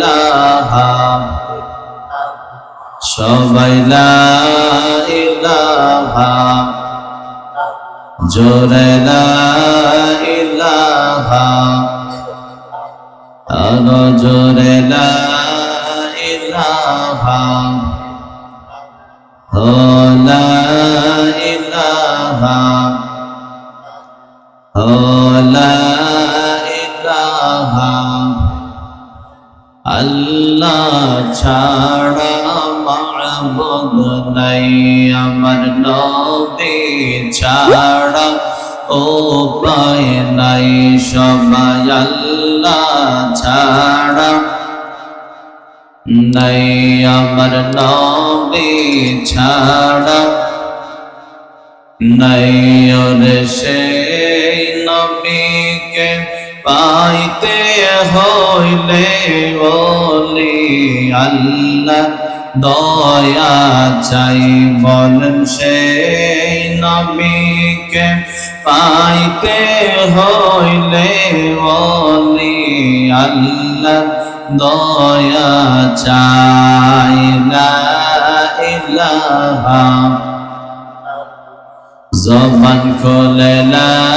লাহা সবাই লাহা জোরে লাহা আরও জোরে লাহা ও লাহা আল্লাহ ছাড়া মাবুদ নাই, আমার নবী ছাড়া ও পায় নাই, সবাই আল্লাহ ছাড়া নাই, আমার নবী ছাড়া নাই, ওর নবীকে পাইতে হইলে বলি আল্লাহ, দয়া চাই। বলেন সেই নবীকে পাইতে হইলে বলি আল্লাহ, দয়া চাই। লা ইলাহা জবান খোলে, লা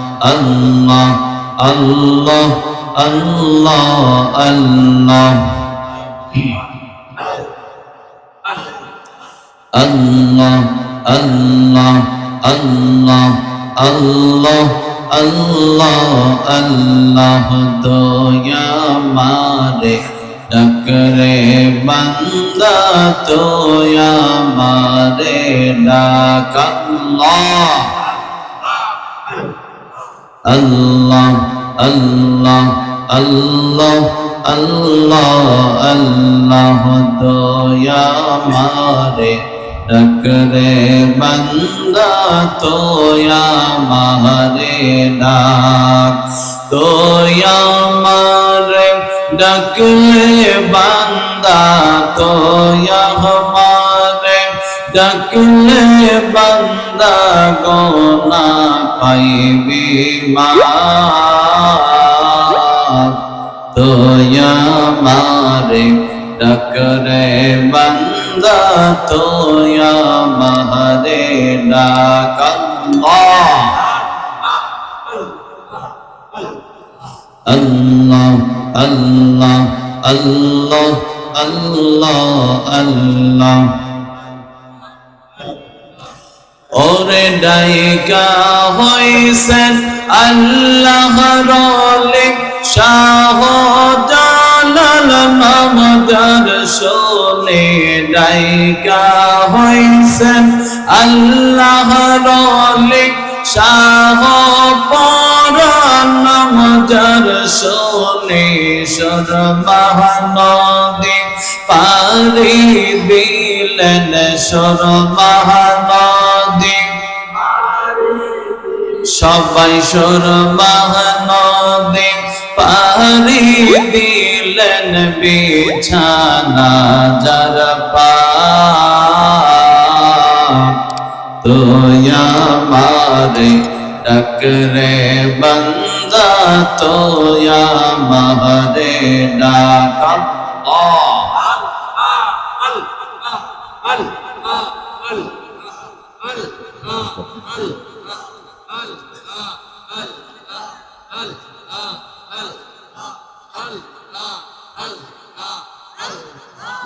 আল্লাহ আল্লাহ আল্লাহ আল্লাহ। আল্লাহ আল্লাহ আল্লাহ আল্লাহ আল্লাহ আল্লাহ দয়া মারে, ডাকরে বান্দা তোয়া মারে, ডাক আল্লাহ আল্লাহ আল্লাহ আল্লাহ দয়া মারে ডাকরে বান্দা তোয়া মারে ডাক, তোয়া মারে ডাকলে বান্দা তোয়া মারে ডাকলে বান্দা গোনা পাইবি মা তোয়া মারে ডাকরে বান্দা, তোয়া মারে ডাক আল্লাহ আল্লাহ আল্লাহ আল্লাহ আল্লাহ। ওরে ডাইকা হইছেন আল্লাহ রলে শাহ জালাল মামদার শোনে ডাইকা হইছেন আল্লাহ রলে শাহ পরান মজার শোনে সর মহানদী পারি দিলেন সর সবাই সর মহানদী পারি দিলেন বিছানা যার পা। তোয়া মারে ডাকরে বন্দা, তোয়া মারে ডাক।